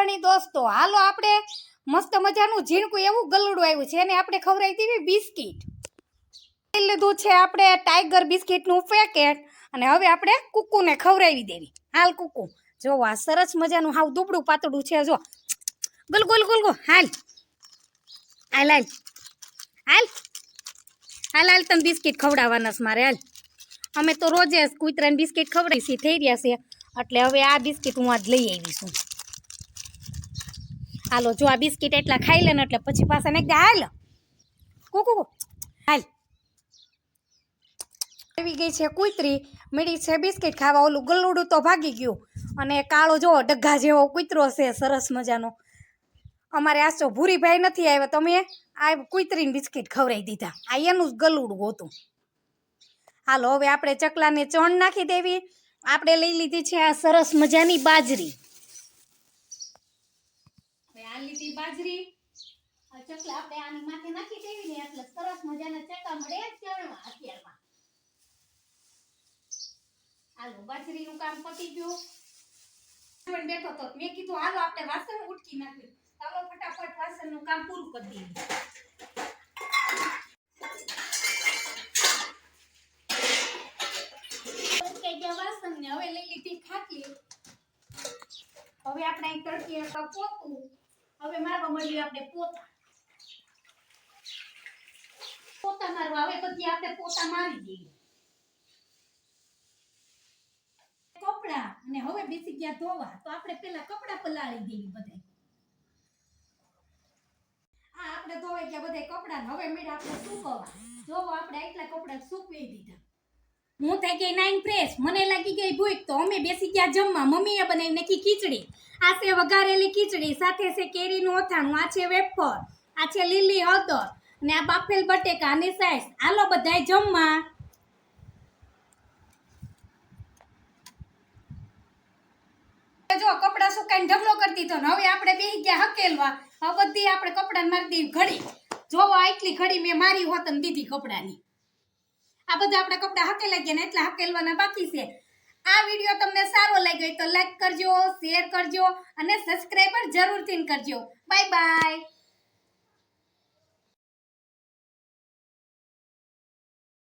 ધણી દોસ્તો હાલો આપણે મસ્ત મજાનું ઝીણકું એવું ગલુડું આવ્યું છે, એને આપણે ખવડાવી દીધી બિસ્કિટ. લીધું છે આપણે ટાઈગર બિસ્કિટનું પેકેટ અને હવે આપણે કુકુને ખવડાવી દેવી. હાલ કુકુ, જો આ સરસ મજાનું હાવ દુબડું પાતળું છે, જો. ગુલ ગુલ ગુલ ગુલ. હાલ. હાલ હાલ. હાલ. હાલ હાલ, તને બિસ્કિટ ખવડાવવાના છે મારે, હાલ. અમે તો રોજે કૂતરાને બિસ્કિટ ખવડાવી થઈ રહ્યા છે. એટલે હવે આ બિસ્કિટ હું આજ લઈ આવી છું હાલો, જો આ બિસ્કિટ એટલા ખાઈ લે ને એટલે પછી પાછા ને હાલ. કુકુ હાલ. આવી ગઈ છે કુતરી. મીડી છે બિસ્કિટ ખાવા. ઓલું ગલુડું તો ભાગી ગયું. અને કાળો જો ડગ્ગા જેવો કૂતરો છે, સરસ મજાનો. અમારે તો ભૂરીભાઈ નથી આવ્યા તમે આ કુતરીને બિસ્કિટ ખવડાવી દીધા. આ એનું જ ગલુડું હતું. હાલો, હવે આપણે ચકલાને ચણ નાખી દેવી. આપણે લઈ લીધી છે આ સરસ મજાની બાજરી. હવે બાજરી. આ ચકલા આપણે આની માથે નાખી દેવી ને એટલે સરસ મજાના ચકા મળે ચણવા અત્યારમાં. હાલો બાજરીનું કામ પતી ગયું. બેઠો તો મેં કીધું હાલો આપણે વાસણ ઉટકી નાખ્યું ચાલો ફટાફટ વાસણનું કામ પૂરું કરી દઈએ. હવે લઈ લીધી ખાટલી. હવે આપણે અહીં તડકી પોતું હવે મારવા મળ્યું આપણે પોતા. પોતા મારવા. હવે પછી આપણે પોતા મારી દઈએ. કપડા. અને હવે બેસી ગયા ધોવા. તો આપણે પેલા કપડા પલાળી દેવી બધા આ આપણે ધોવાઈ ગયા બધાય કપડા. હવે મેળ આપણે સૂકવવા જોવો, આપણે એટલા કપડા સૂકવી દીધા. હું થઈ ગઈ નાઈન ફ્રેશ મને લાગી ગઈ ભૂખ. તો અમે બેસી ગયા જમવા. મમ્મીએ બનાવી નાખી ખીચડી. આ છે વઘારેલી ખીચડી, સાથે છે કેરીનું ઓથાણું આ છે વેફર, આ છે લીલી હળદર અને આ બાફેલ બટેકા અને સાઈસ. હાલો બધાય જમવા. જો, કપડા સુકાઈને ઢગલો કરતી તો હવે આપણે બેસી ગયા હકેલવા. હવે બધી આપણે કપડાને મારી દીધી ઘડી. જોવો આટલી ઘડી મેં મારી હોત ને દીધી કપડાની. આ બધા આપણે કપડા હકેલા ગયા ને એટલા હકેલવાના બાકી છે. આ વીડિયો તમને સારો લાગ્યો હોય તો લાઈક કરજો શેર કરજો અને સબસ્ક્રાઈબર જરૂરથી કરજો. Bye bye